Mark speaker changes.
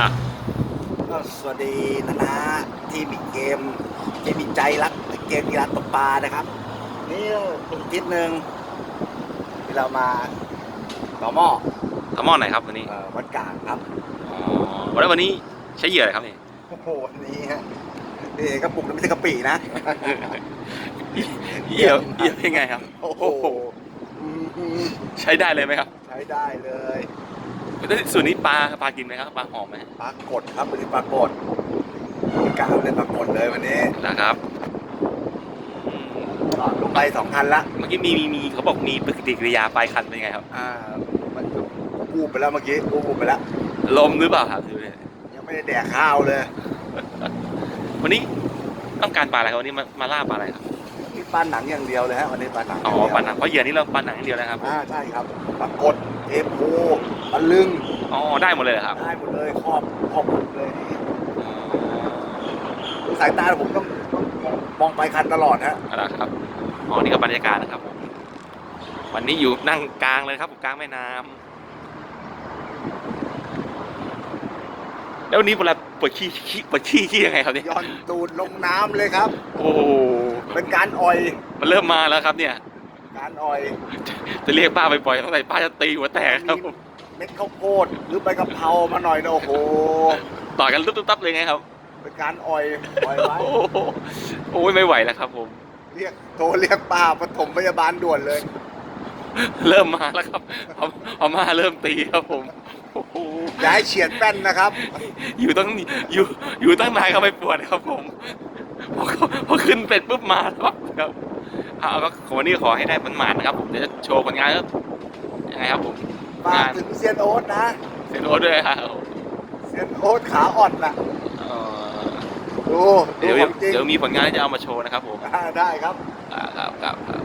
Speaker 1: อะ
Speaker 2: ก็สวัสดีนะนะที่มีเกมที่มีใจรักเกมกีฬาตกปลานะครับ นี่เป็นทิศหนึ่งที่เรามาต่อหม้อ
Speaker 1: ทำหม้อไหนครับวันนี้
Speaker 2: เอ่อวัดกลางครับ
Speaker 1: อ๋อวันนี้วันนี้ใช้เหยื่ออะไรครับนี่
Speaker 2: โอ้โหวันนี้ฮะนี่กระปุกนั้นไม่ใช่กระปินะ
Speaker 1: เหยื่อเหยื่อเป็นไงครับ
Speaker 2: โอ้โห อืม
Speaker 1: ใช้ได้เลยไหมครับ
Speaker 2: ใช้ได้เลย
Speaker 1: แล้วส่วนนี้ปลาปลากินไหมครับปลาหอมไหม
Speaker 2: ปรากฏครับวันนี้ปรากฏกลางเลยปรากฏเลยวันนี้
Speaker 1: นะครับอืม
Speaker 2: ก็ลงไปสองคันละ
Speaker 1: เมื่อกี้มีมีมีเขาบอกมีปฏิกิริยาปลายคันเป็นไงครับ
Speaker 2: อ่ามันกูบไปแล้วเมื่อกี้กูบไปแล้ว
Speaker 1: ลมหรือเปล่าครับดูดิ
Speaker 2: ยังไม่ได้แดกข้าวเลย
Speaker 1: วันนี้ต้องการปลาอะไรครับวันนี้มามาล่าปลาอะไรครับ
Speaker 2: นี่ปลาหนังอย่างเดียวเลยฮะวันนี้ปลาหนัง
Speaker 1: อ๋อ
Speaker 2: อย่างเดียว
Speaker 1: ปลาหนังเพราะเหยื่อนี่เราปลาหนังอย่างเดียวนะครับ
Speaker 2: อ่าใช่ครับปรากฏ เอฟโพปลาลึง
Speaker 1: อ๋อได้หมดเลยเหรอครับ
Speaker 2: ได้หมดเลยครอบครอบหมดเลยนี่
Speaker 1: อ๋อ
Speaker 2: ดูสายตาผมต้องต้องมองไปคันตลอดฮะ
Speaker 1: เอาละครับอ๋อนี่ก็บรรยากาศนะครับผมวันนี้อยู่นั่งกลางเลยครับผมกลางแม่น้ำแล้ววันนี้เวลาปวดขี้ขี้ปวดขี้ขี้ยังไงครับเนี่ย
Speaker 2: ย้อนตูดลงน้ำเลยครับ
Speaker 1: โอ้โห
Speaker 2: เป็นการอ่อย
Speaker 1: มันเริ่มมาแล้วครับเนี่ย
Speaker 2: การอ่อย
Speaker 1: จะเรียกป้าไปปล่อยตั้งแต่ป้าจะตีหัวแตกครับผม
Speaker 2: เม็ดข้าวโพดหรือใบกะเพรามาหน่อยนะโอ้โห
Speaker 1: ต่อยกันตุ๊บตุ๊บตับเลยไงครับ
Speaker 2: เป็นการอ่อยอ่อยไว้
Speaker 1: โอ้โหโอ้ยไม่ไหวแล้วครับ ผม
Speaker 2: เรียกโทรเรียกป้าปฐมพยาบาลด่วนเลย
Speaker 1: เริ่มมาแล้วครับเอาเอามาเริ่มตีครับผมโอ้โห
Speaker 2: อย่าให้เฉียดแป้นนะครับ
Speaker 1: อยู่ตั้งอยู่อยู่ตั้งนานก็ไม่ปวดครับผมพอพอขึ้นเป็ดปุ๊บมาปั๊บครับ เอาก็ขอวันนี้ขอให้ได้มันหมานๆนะครับผมเดี๋ยวจะโชว์ผลงานครับยังไงครับผม
Speaker 2: ฝากถึงเซียนโอ๊ตนะ
Speaker 1: เซนโอตด้วยครับ
Speaker 2: เซียนโอ๊ตขาอ่อนน่ะ
Speaker 1: เอ่อ
Speaker 2: ดูดู
Speaker 1: เดี๋ยว
Speaker 2: ของจริง
Speaker 1: เดี๋ยวมีผลงานที่จะเอามาโชว์นะครับผม
Speaker 2: อ่าได้ครับ
Speaker 1: อ่าครับครับครับ